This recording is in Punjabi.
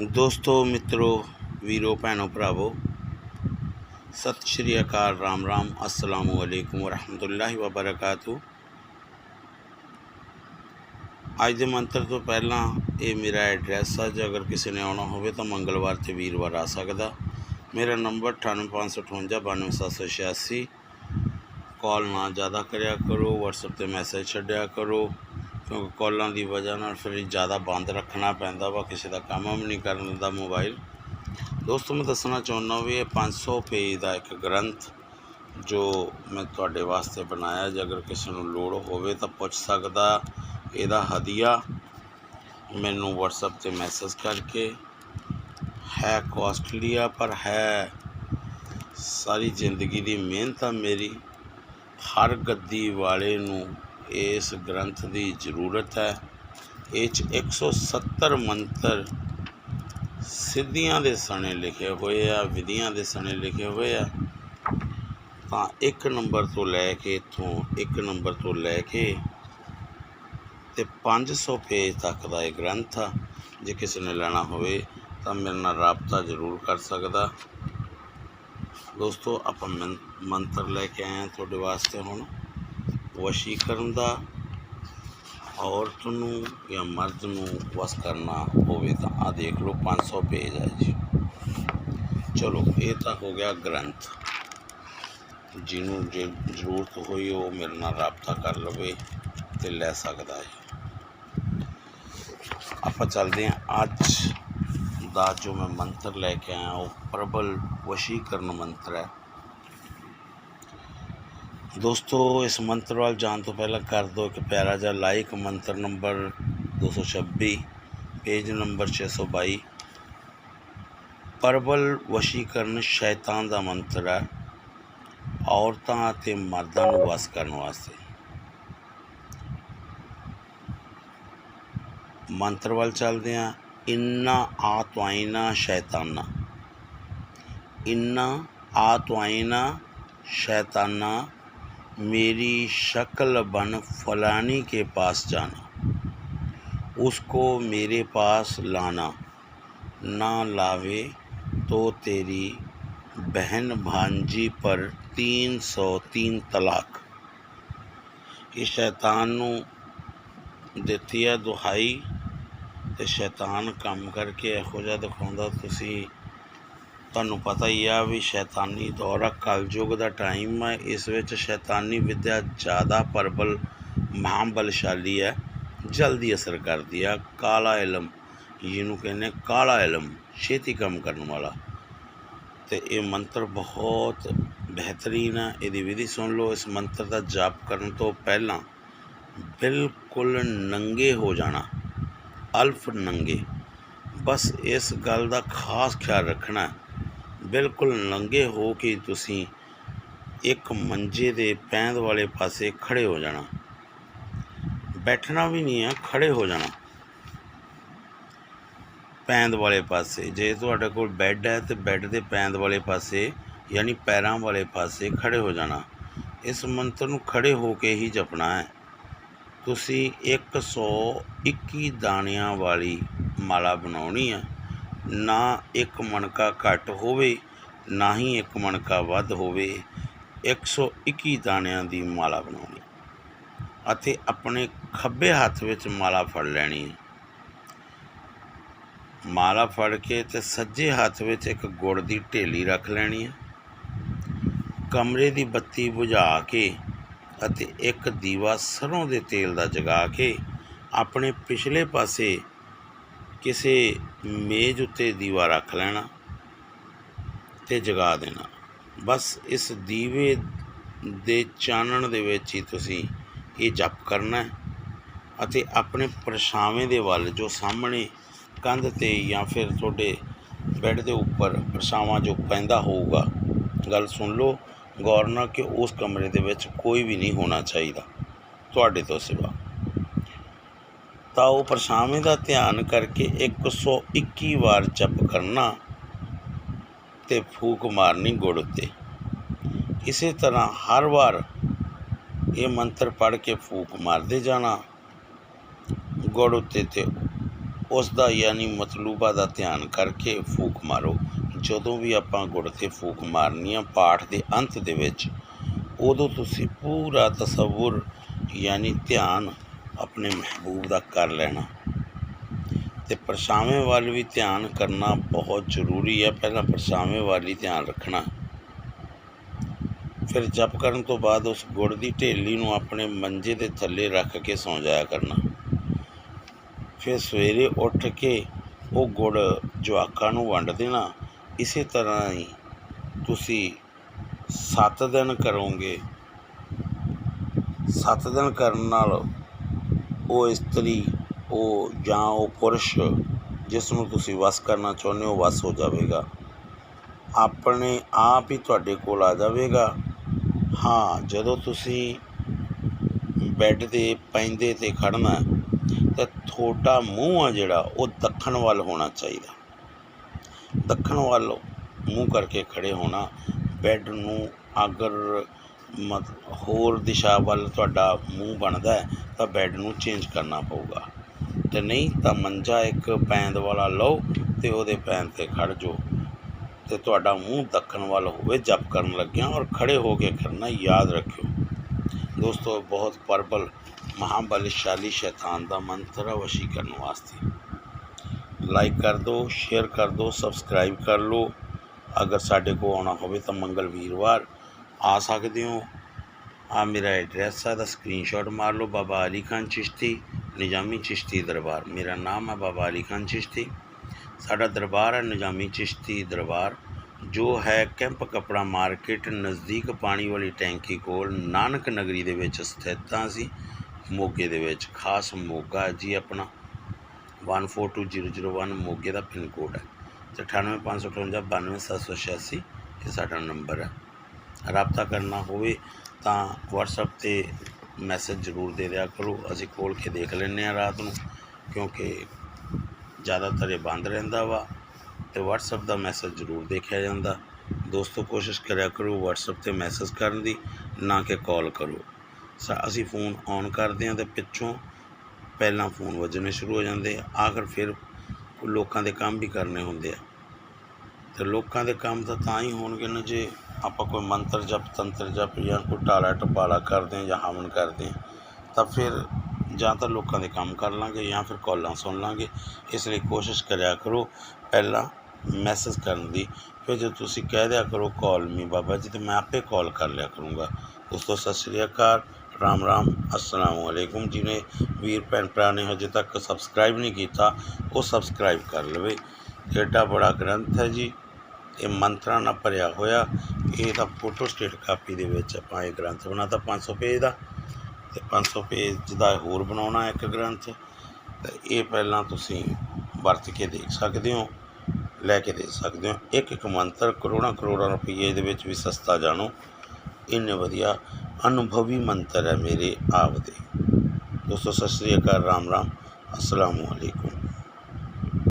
ਦੋਸਤੋ, ਮਿੱਤਰੋ, ਵੀਰੋ, ਭੈਣੋ, ਭਰਾਵੋ, ਸਤਿ ਸ਼੍ਰੀ ਅਕਾਲ, ਰਾਮ ਰਾਮ, ਅਸਲਾਮੁ ਅਲੈਕੁਮ ਵਰਹਿਮਤੁਲਲਾਹਿ ਵਬਰਕਾਤੁ ਅੱਜ ਦੇ ਮੰਤਰ ਤੋਂ ਪਹਿਲਾਂ ਇਹ ਮੇਰਾ ਐਡਰੈਸ ਆ, ਜੇ ਅਗਰ ਕਿਸੇ ਨੇ ਆਉਣਾ ਹੋਵੇ ਤਾਂ ਮੰਗਲਵਾਰ ਤੇ ਵੀਰਵਾਰ ਆ ਸਕਦਾ। ਮੇਰਾ ਨੰਬਰ 9855592786 ਕਾਲ ਨਾ ਜ਼ਿਆਦਾ ਕਰਿਆ ਕਰੋ, WhatsApp ਤੇ ਮੈਸੇਜ ਛੱਡਿਆ ਕਰੋ। ਕਿਉਂਕਿ ਕਾਲਾਂ ਦੀ ਵਜ੍ਹਾ ਨਾਲ ਫਿਰ ਜ਼ਿਆਦਾ ਬੰਦ ਰੱਖਣਾ ਪੈਂਦਾ ਵਾ, ਕਿਸੇ ਦਾ ਕੰਮ ਵੀ ਨਹੀਂ ਕਰਨ ਦਿੰਦਾ ਮੋਬਾਈਲ। ਦੋਸਤੋ, ਮੈਂ ਦੱਸਣਾ ਚਾਹੁੰਦਾ ਵੀ ਇਹ 500 ਪੇਜ ਦਾ ਇੱਕ ਗ੍ਰੰਥ ਜੋ ਮੈਂ ਤੁਹਾਡੇ ਵਾਸਤੇ ਬਣਾਇਆ, ਜੇ ਅਗਰ ਕਿਸੇ ਨੂੰ ਲੋੜ ਹੋਵੇ ਤਾਂ ਪੁੱਛ ਸਕਦਾ। ਇਹਦਾ ਹਦੀਆ ਮੈਨੂੰ WhatsApp ਤੇ ਮੈਸੇਜ ਕਰਕੇ। ਹੈ ਕਾਸਟਲੀ ਆ, ਪਰ ਹੈ ਸਾਰੀ ਜ਼ਿੰਦਗੀ ਦੀ ਮਿਹਨਤ ਆ ਮੇਰੀ। ਹਰ ਗੱਦੀ ਵਾਲੇ ਨੂੰ ਇਸ ਗ੍ਰੰਥ ਦੀ ਜ਼ਰੂਰਤ ਹੈ। ਇਹ 'ਚ 170 ਮੰਤਰ ਸਿੱਧੀਆਂ ਦੇ ਸਣੇ ਲਿਖੇ ਹੋਏ ਆ, ਵਿਧੀਆਂ ਦੇ ਸਣੇ ਲਿਖੇ ਹੋਏ ਆ। ਤਾਂ ਇੱਕ ਨੰਬਰ ਤੋਂ ਲੈ ਕੇ ਇੱਥੋਂ ਇੱਕ ਨੰਬਰ ਤੋਂ ਲੈ ਕੇ ਤੇ 500 ਪੇਜ ਤੱਕ ਦਾ ਇਹ ਗ੍ਰੰਥ ਆ। ਜੇ ਕਿਸੇ ਨੇ ਲੈਣਾ ਹੋਵੇ ਤਾਂ ਮੇਰੇ ਨਾਲ ਰਾਬਤਾ ਜ਼ਰੂਰ ਕਰ ਸਕਦਾ। ਦੋਸਤੋ, ਆਪਾਂ ਮੰ- ਮੰਤਰ ਲੈ ਕੇ ਆਏ ਹਾਂ ਤੁਹਾਡੇ ਵਾਸਤੇ ਹੁਣ। ਵਸ਼ੀਕਰਨ ਦਾ ਔਰਤ ਨੂੰ ਜਾਂ ਮਰਦ ਨੂੰ ਵਸ ਕਰਨਾ ਹੋਵੇ ਤਾਂ ਆ ਦੇਖ ਲਓ 500 ਪੇਜ ਹੈ ਜੀ। ਚਲੋ, ਇਹ ਤਾਂ ਹੋ ਗਿਆ ਗ੍ਰੰਥ। ਜਿਹਨੂੰ ਜੇ ਜ਼ਰੂਰਤ ਹੋਈ ਉਹ ਮੇਰੇ ਨਾਲ ਰਾਬਤਾ ਕਰ ਲਵੇ ਤੇ ਲੈ ਸਕਦਾ ਹੈ। ਆਪਾਂ ਚੱਲਦੇ ਹਾਂ। ਅੱਜ ਦਾ ਜੋ ਮੈਂ ਮੰਤਰ ਲੈ ਕੇ ਆਇਆ, ਉਹ ਪ੍ਰਬਲ ਵਸ਼ੀਕਰਨ ਮੰਤਰ ਹੈ। ਦੋਸਤੋ, ਇਸ ਮੰਤਰ ਵੱਲ ਜਾਣ ਤੋਂ ਪਹਿਲਾਂ ਕਰ ਦਿਓ ਇੱਕ ਪਿਆਰਾ ਜਿਹਾ ਲਾਈਕ ਮੰਤਰ ਨੰਬਰ 226 ਪੇਜ ਨੰਬਰ 622 ਪਰਵਲ ਵਸ਼ੀਕਰਨ ਸ਼ੈਤਾਨ ਦਾ ਮੰਤਰ ਹੈ, ਔਰਤਾਂ ਅਤੇ ਮਰਦਾਂ ਨੂੰ ਵਸ ਕਰਨ ਵਾਸਤੇ। ਮੰਤਰ ਵੱਲ ਚੱਲਦੇ ਆ ਇਨਨਾ ਆਤਵਾਇਨਾ ਸ਼ੈਤਾਨਾ। ਇਨਨਾ ਆਤਵਾਇਨਾ ਸ਼ੈਤਾਨਾ मेरी शक्ल बन फलानी के पास जाना उसको मेरे पास लाना ना लावे तो तेरी बहन भांजी पर तीन सौ तीन तलाक ਇਹ ਸ਼ੈਤਾਨ ਨੂੰ ਦਿੱਤੀ ਹੈ ਦੁਹਾਈ ਤੇ ਸ਼ੈਤਾਨ ਕੰਮ ਕਰਕੇ ਇਹੋ ਜਿਹਾ ਦਿਖਾਉਂਦਾ ਤੁਸੀਂ ਤੁਹਾਨੂੰ ਪਤਾ ਹੀ ਆ ਵੀ ਸ਼ੈਤਾਨੀ ਦੌਰ ਆ, ਕਲਯੁਗ ਦਾ ਟਾਈਮ ਹੈ ਇਸ ਵਿੱਚ ਸ਼ੈਤਾਨੀ ਵਿੱਦਿਆ ਜ਼ਿਆਦਾ ਪ੍ਰਬਲ, ਮਹਾਬਲਸ਼ਾਲੀ ਹੈ, ਜਲਦੀ ਅਸਰ ਕਰਦੀ ਆ। ਕਾਲਾ ਇਲਮ, ਜਿਹਨੂੰ ਕਹਿੰਦੇ ਕਾਲਾ ਇਲਮ, ਛੇਤੀ ਕੰਮ ਕਰਨ ਵਾਲਾ। ਤੇ ਇਹ ਮੰਤਰ ਬਹੁਤ ਬਿਹਤਰੀਨ ਹੈ ਇਹਦੀ ਵਿਧੀ ਸੁਣ ਲਓ। ਇਸ ਮੰਤਰ ਦਾ ਜਾਪ ਕਰਨ ਤੋਂ ਪਹਿਲਾਂ ਬਿਲਕੁਲ ਨੰਗੇ ਹੋ ਜਾਣਾ, ਅਲਫ ਨੰਗੇ। ਬਸ ਇਸ ਗੱਲ ਦਾ ਖਾਸ ਖਿਆਲ ਰੱਖਣਾ। ਬਿਲਕੁਲ ਨੰਗੇ ਹੋ ਕੇ ਤੁਸੀਂ ਇੱਕ ਮੰਜੇ ਦੇ ਪੈਂਦ ਵਾਲੇ ਪਾਸੇ ਖੜੇ ਹੋ ਜਾਣਾ। ਬੈਠਣਾ ਵੀ ਨਹੀਂ ਆ, ਖੜੇ ਹੋ ਜਾਣਾ। ਪੈਂਦ ਵਾਲੇ ਪਾਸੇ, ਜੇ ਤੁਹਾਡੇ ਕੋਲ ਬੈੱਡ ਹੈ ਤੇ ਬੈੱਡ ਦੇ ਪੈਂਦ ਵਾਲੇ ਪਾਸੇ, ਯਾਨੀ ਪੈਰਾਂ ਵਾਲੇ ਪਾਸੇ ਖੜੇ ਹੋ ਜਾਣਾ। ਇਸ ਮੰਤਰ ਨੂੰ ਖੜੇ ਹੋ ਕੇ ਹੀ ਜਪਣਾ ਹੈ। ਤੁਸੀਂ 121 ਦਾਣਿਆਂ ਵਾਲੀ ਮਾਲਾ ਬਣਾਉਣੀ ਹੈ ਨਾ ਇੱਕ ਮਣਕਾ ਘੱਟ ਹੋਵੇ, ਨਾ ਹੀ ਇੱਕ ਮਣਕਾ ਵੱਧ ਹੋਵੇ 121 ਦਾਣਿਆਂ ਦੀ ਮਾਲਾ ਬਣਾਉਣੀ। ਅਤੇ ਆਪਣੇ ਖੱਬੇ ਹੱਥ ਵਿੱਚ ਮਾਲਾ ਫੜ ਲੈਣੀ ਹੈ। ਮਾਲਾ ਫੜ ਕੇ ਤੇ ਸੱਜੇ ਹੱਥ ਵਿੱਚ ਇੱਕ ਗੁੜ ਦੀ ਢੇਲੀ ਰੱਖ ਲੈਣੀ ਹੈ। ਕਮਰੇ ਦੀ ਬੱਤੀ ਬੁਝਾ ਕੇ ਅਤੇ ਇੱਕ ਦੀਵਾ ਸਰੋਂ ਦੇ ਤੇਲ ਦਾ ਜਗਾ ਕੇ ਆਪਣੇ ਪਿਛਲੇ ਪਾਸੇ ਕਿਸੇ ਮੇਜ਼ ਉੱਤੇ ਦੀਵਾ ਰੱਖ ਲੈਣਾ ਤੇ ਜਗਾ ਦੇਣਾ। ਬਸ ਇਸ ਦੀਵੇ ਦੇ ਚਾਨਣ ਦੇ ਵਿੱਚ ਹੀ ਤੁਸੀਂ ਇਹ ਜਪ ਕਰਨਾ ਹੈ ਅਤੇ ਆਪਣੇ ਪਰਛਾਵੇਂ ਦੇ ਵੱਲ ਜੋ ਸਾਹਮਣੇ ਕੰਧ ਤੇ ਜਾਂ ਫਿਰ ਤੁਹਾਡੇ ਬੈੱਡ ਦੇ ਉੱਪਰ ਪਰਛਾਵਾਂ ਜੋ ਪੈਂਦਾ ਹੋਊਗਾ, ਗੱਲ ਸੁਣ ਲਓ, ਗੌਰ ਨਾਲ ਕਿ ਉਸ ਕਮਰੇ ਦੇ ਵਿੱਚ ਕੋਈ ਵੀ ਨਹੀਂ ਹੋਣਾ ਚਾਹੀਦਾ। ਤੁਹਾਡੇ ਤੋਂ ਸਿਵਾ। ਤਾਂ ਉਹ ਪਰਛਾਵੇਂ ਦਾ ਧਿਆਨ ਕਰਕੇ 121 ਵਾਰ ਜਪ ਕਰਨਾ ਤੇ ਫੂਕ ਮਾਰਨੀ ਗੁੜ ਉੱਤੇ। ਇਸੇ ਤਰ੍ਹਾਂ ਹਰ ਵਾਰ ਇਹ ਮੰਤਰ ਪੜ੍ਹ ਕੇ ਫੂਕ ਮਾਰਦੇ ਜਾਣਾ ਗੁੜ ਉੱਤੇ ਤੇ ਉਸ ਦਾ ਯਾਨੀ ਮਤਲੂਬਾ ਦਾ ਧਿਆਨ ਕਰਕੇ ਫੂਕ ਮਾਰੋ। ਜਦੋਂ ਵੀ ਆਪਾਂ ਗੁੜ ਤੇ ਫੂਕ ਮਾਰਨੀ ਆ, ਪਾਠ ਦੇ ਅੰਤ ਦੇ ਵਿੱਚ, ਉਦੋਂ ਤੁਸੀਂ ਪੂਰਾ ਤਸੱਵੁਰ ਯਾਨੀ ਧਿਆਨ ਆਪਣੇ ਮਹਿਬੂਬ ਦਾ ਕਰ ਲੈਣਾ। ਤੇ ਪਰਛਾਵੇਂ ਵੱਲ ਵੀ ਧਿਆਨ ਕਰਨਾ ਬਹੁਤ ਜ਼ਰੂਰੀ ਹੈ ਪਹਿਲਾਂ ਪਰਛਾਵੇਂ ਵੱਲ ਹੀ ਧਿਆਨ ਰੱਖਣਾ। ਫਿਰ ਜਪ ਕਰਨ ਤੋਂ ਬਾਅਦ ਉਸ ਗੁੜ ਦੀ ਢੇਲੀ ਨੂੰ ਆਪਣੇ ਮੰਜੇ ਦੇ ਥੱਲੇ ਰੱਖ ਕੇ ਸੌਂ ਜਾਇਆ ਕਰਨਾ। ਫਿਰ ਸਵੇਰੇ ਉੱਠ ਕੇ ਉਹ ਗੁੜ ਜਵਾਕਾਂ ਨੂੰ ਵੰਡ ਦੇਣਾ। ਇਸੇ ਤਰ੍ਹਾਂ ਹੀ ਤੁਸੀਂ 7 ਦਿਨ ਕਰੋਗੇ। 7 ਦਿਨ ਕਰਨ ਨਾਲ ਉਹ ਇਸਤਰੀ ਉਹ ਜਾਂ ਉਹ ਪੁਰਸ਼, ਜਿਸ ਨੂੰ ਤੁਸੀਂ ਵਸ ਕਰਨਾ ਚਾਹੁੰਦੇ ਹੋ, ਵਸ ਹੋ ਜਾਵੇਗਾ। ਆਪਣੇ ਆਪ ਹੀ ਤੁਹਾਡੇ ਕੋਲ ਆ ਜਾਵੇਗਾ। ਹਾਂ, ਜਦੋਂ ਤੁਸੀਂ ਬੈੱਡ ਦੇ ਪੈਂਦੇ ਤੇ ਖੜਨਾ ਤਾਂ ਤੁਹਾਡਾ ਮੂੰਹ ਆ ਜਿਹੜਾ, ਉਹ ਦੱਖਣ ਵੱਲ ਹੋਣਾ ਚਾਹੀਦਾ। ਦੱਖਣ ਵੱਲ ਮੂੰਹ ਕਰਕੇ ਖੜੇ ਹੋਣਾ, ਬੈੱਡ ਨੂੰ ਅਗਰ ਹੋਰ ਦਿਸ਼ਾ ਵੱਲ ਤੁਹਾਡਾ ਮੂੰਹ ਬਣਦਾ ਤਾਂ ਬੈੱਡ ਨੂੰ ਚੇਂਜ ਕਰਨਾ ਪਊਗਾ। ਤੇ ਨਹੀਂ, ਤਾਂ ਮੰਜਾ ਇੱਕ ਪੈਂਦ ਵਾਲਾ ਲਓ ਤੇ ਉਹਦੇ ਪੈਂਦ ਤੇ ਖੜ ਜਾਓ। ਤੇ ਤੁਹਾਡਾ ਮੂੰਹ ਦੱਖਣ ਵੱਲ ਹੋਵੇ, ਜਪ ਕਰਨ ਲੱਗਿਆ ਔਰ ਖੜੇ ਹੋ ਕੇ ਕਰਨਾ ਯਾਦ ਰੱਖਿਓ। ਦੋਸਤੋ, ਬਹੁਤ ਪਰਬਲ, ਮਹਾਬਲਸ਼ਾਲੀ ਸ਼ੈਤਾਨ ਦਾ ਮੰਤਰ ਹੈ ਵਸ਼ੀਕਰਨ ਵਾਸਤੇ। ਲਾਈਕ ਕਰ ਦਿਓ ਸ਼ੇਅਰ ਕਰ ਦਿਓ ਸਬਸਕ੍ਰਾਈਬ ਕਰ ਲਓ। ਅਗਰ ਸਾਡੇ ਕੋ ਆਉਣਾ ਹੋਵੇ ਤਾਂ ਮੰਗਲ ਵੀਰਵਾਰ ਆ ਸਕਦੇ ਹੋ। ਆ ਮੇਰਾ ਐਡਰੈਸ ਆ ਦਾ ਸਕਰੀਨਸ਼ਾਟ ਮਾਰ ਲਓ। ਬਾਬਾ ਅਲੀ ਖਾਨ ਚਿਸ਼ਤੀ, ਨਿਜ਼ਾਮੀ ਚਿਸ਼ਤੀ ਦਰਬਾਰ। ਮੇਰਾ ਨਾਮ ਹੈ ਬਾਬਾ ਅਲੀ ਖਾਨ ਚਿਸ਼ਤੀ। ਸਾਡਾ ਦਰਬਾਰ ਹੈ ਨਿਜ਼ਾਮੀ ਚਿਸ਼ਤੀ ਦਰਬਾਰ, ਜੋ ਹੈ ਕੈਂਪ ਕਪੜਾ ਮਾਰਕੀਟ ਨਜ਼ਦੀਕ ਪਾਣੀ ਵਾਲੀ ਟੈਂਕੀ ਕੋਲ। ਨਾਨਕ ਨਗਰੀ ਦੇ ਵਿੱਚ ਸਥਿਤ ਹਾਂ ਅਸੀਂ। ਮੋਗੇ ਦੇ ਵਿੱਚ ਖਾਸ ਮੋਗਾ ਜੀ ਆਪਣਾ। 142001 ਮੋਗੇ ਦਾ ਪਿੰਨ ਕੋਡ ਹੈ। ਤੇ 9855592786 ਇਹ ਸਾਡਾ ਨੰਬਰ ਹੈ। ਰਾਬਤਾ ਕਰਨਾ ਹੋਵੇ ਤਾਂ WhatsApp ਤੇ ਮੈਸੇਜ ਜ਼ਰੂਰ ਦੇ ਦਿਆ ਕਰੋ। ਅਸੀਂ ਖੋਲ ਕੇ ਦੇਖ ਲੈਂਦੇ ਆ ਰਾਤ ਨੂੰ, ਕਿਉਂਕਿ ਜ਼ਿਆਦਾਤਰ ਇਹ ਬੰਦ ਰਹਿੰਦਾ ਵਾ ਤੇ WhatsApp ਦਾ ਮੈਸੇਜ ਜ਼ਰੂਰ ਦੇਖਿਆ ਜਾਂਦਾ। ਦੋਸਤੋ, ਕੋਸ਼ਿਸ਼ ਕਰਿਆ ਕਰੋ WhatsApp ਤੇ ਮੈਸੇਜ ਕਰਨ ਦੀ, ਨਾ ਕਿ ਕਾਲ ਕਰੋ। ਸਾ, ਅਸੀਂ ਫੋਨ ਔਨ ਕਰਦੇ ਹਾਂ ਤੇ ਪਿੱਛੋਂ ਪਹਿਲਾਂ ਫੋਨ ਵੱਜਣੇ ਸ਼ੁਰੂ ਹੋ ਜਾਂਦੇ ਆ, ਆਖਰ ਫਿਰ ਲੋਕਾਂ ਦੇ ਕੰਮ ਵੀ ਕਰਨੇ ਹੁੰਦੇ ਆ। ਤੇ ਲੋਕਾਂ ਦੇ ਕੰਮ ਤਾਂ ਤਾਂ ਹੀ ਹੋਣਗੇ ਨਾ ਜੇ ਆਪਾਂ ਕੋਈ ਮੰਤਰ ਜਪ, ਤੰਤਰ ਜਪ ਜਾਂ ਕੋਈ ਟਾਲਾ ਟਪਾਲਾ ਕਰਦੇ ਹਾਂ ਜਾਂ ਹਵਨ ਕਰਦੇ ਹਾਂ, ਤਾਂ ਫਿਰ ਜਾਂ ਤਾਂ ਲੋਕਾਂ ਦੇ ਕੰਮ ਕਰ ਲਾਂਗੇ ਜਾਂ ਫਿਰ ਕਾਲਾਂ ਸੁਣ ਲਾਂਗੇ। ਇਸ ਲਈ ਕੋਸ਼ਿਸ਼ ਕਰਿਆ ਕਰੋ ਪਹਿਲਾਂ ਮੈਸੇਜ ਕਰਨ ਦੀ, ਫਿਰ ਜੇ ਤੁਸੀਂ ਕਹਿ ਦਿਆ ਕਰੋ ਕਾਲ ਮੀ ਬਾਬਾ ਜੀ, ਤੇ ਮੈਂ ਆਪੇ ਕਾਲ ਕਰ ਲਿਆ ਕਰੂੰਗਾ। ਦੋਸਤੋ ਸਤਿ ਸ਼੍ਰੀ ਅਕਾਲ, ਰਾਮ ਰਾਮ, ਅਸਲਾਮ ਵਾਲੇਕੁਮ। ਜਿਹਨੇ ਵੀਰ ਭੈਣ ਭਰਾ ਨੇ ਹਜੇ ਤੱਕ ਸਬਸਕ੍ਰਾਈਬ ਨਹੀਂ ਕੀਤਾ, ਉਹ ਸਬਸਕ੍ਰਾਈਬ ਕਰ ਲਵੇ। ਏਡਾ ਬੜਾ ਗ੍ਰੰਥ ਹੈ ਜੀ। ਇਹ ਮੰਤਰਾਂ ਨਾਲ ਭਰਿਆ ਹੋਇਆ, ਇਹ ਤਾਂ ਫੋਟੋ ਸਟੇਟ ਕਾਪੀ ਦੇ ਵਿੱਚ ਆਪਾਂ ਇਹ ਗ੍ਰੰਥ ਬਣਾਤਾ 500 ਪੇਜ ਦਾ ਤੇ 500 ਪੇਜ ਦਾ ਹੋਰ ਬਣਾਉਣਾ ਇੱਕ ਗ੍ਰੰਥ। ਤੇ ਇਹ ਪਹਿਲਾਂ ਤੁਸੀਂ ਵਰਤ ਕੇ ਦੇਖ ਸਕਦੇ ਹੋ, ਲੈ ਕੇ ਦੇਖ ਸਕਦੇ ਹੋ। ਇੱਕ ਇੱਕ ਮੰਤਰ ਕਰੋੜਾਂ ਕਰੋੜਾਂ ਰੁਪਏ ਦੇ ਵਿੱਚ ਵੀ ਸਸਤਾ ਜਾਣੋ। ਇੰਨੇ ਵਧੀਆ ਅਨੁਭਵੀ ਮੰਤਰ ਹੈ ਮੇਰੇ ਆਪ ਦੇ। ਦੋਸਤੋ, ਸਤਿ ਸ੍ਰੀ ਅਕਾਲ, ਰਾਮ ਰਾਮ ਅਸਲਾਮ